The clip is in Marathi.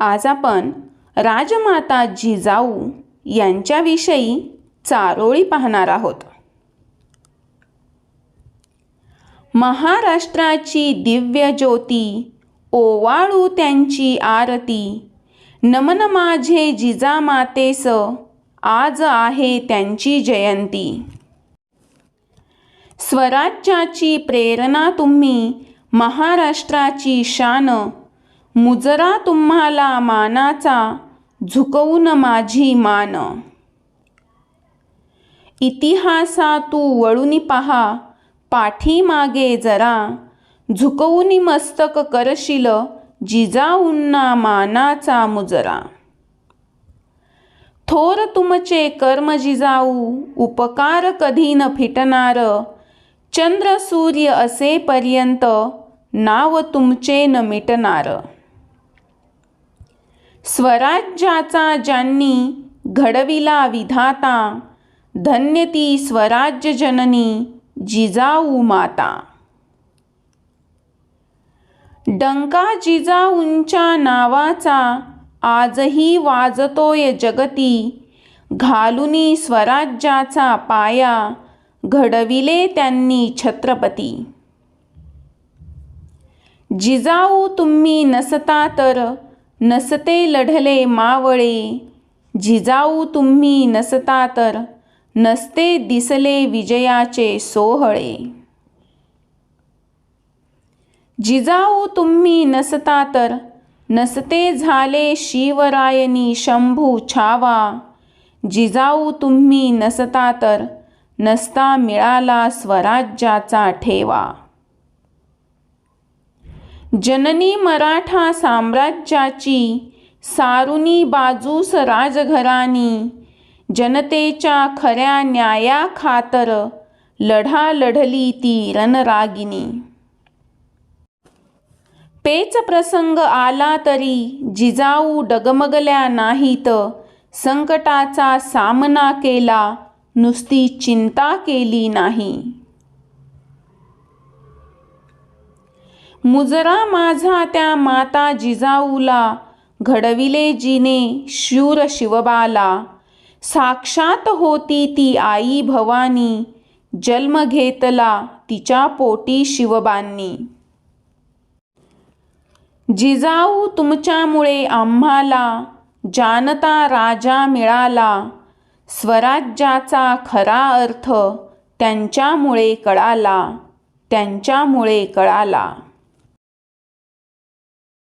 आज आपण राजमाता जिजाऊ यांच्याविषयी चारोळी पाहणार आहोत. महाराष्ट्राची दिव्य ज्योती ओवाळू त्यांची आरती. नमन माझे जिजामातेस आज आहे त्यांची जयंती. स्वराज्याची प्रेरणा तुम्ही महाराष्ट्राची शान मुजरा तुम्हाला मानाचा झुकवून माझी मान. इतिहासा तू वळून पहा पाठीमागे जरा झुकवून मस्तक करशील जिजाऊंना मानाचा मुजरा. थोर तुमचे कर्म जिजाऊ उपकार कधी न फिटणार चंद्र सूर्य असेपर्यंत नाव तुमचे न मिटणार. स्वराज्याचा ज्यांनी घडविला विधाता धन्य ती स्वराज्य जननी जिजाऊ माता. डंका जिजाऊंच्या नावाचा आजही वाजतोय जगती घालुनी स्वराज्याचा पाया घडविले त्यांनी छत्रपती. जिजाऊ तुम्ही नसता तर नसते लढले मावळे जिजाऊ तुम्ही नसता तर नसते दिसले विजयाचे सोहळे. जिजाऊ तुम्ही नसता तर नसते झाले शिवरायनी शंभू छावा. जिजाऊ तुम्ही नसता तर नसता मिळाला स्वराज्याचा ठेवा. जननी मराठा साम्राज्याची सारुनी बाजूस राजघराणी जनतेच्या खऱ्या न्याया खातर लढा लढली ती रणरागिनी पेच प्रसंग आला तरी जिजाऊ डगमगल्या नाहीत संकटाचा सामना केला नुसती चिंता केली नाही. मुजरा माझा त्या माता जिजाऊला घडविले जिने शूर शिवबाला. साक्षात होती ती आई भवानी जन्म घेतला तिच्या पोटी शिवबांनी. जिजाऊ तुमच्यामुळे आम्हाला जानता राजा मिळाला. स्वराज्याचा खरा अर्थ त्यांच्यामुळे कळाला त्यांच्यामुळे कळाला.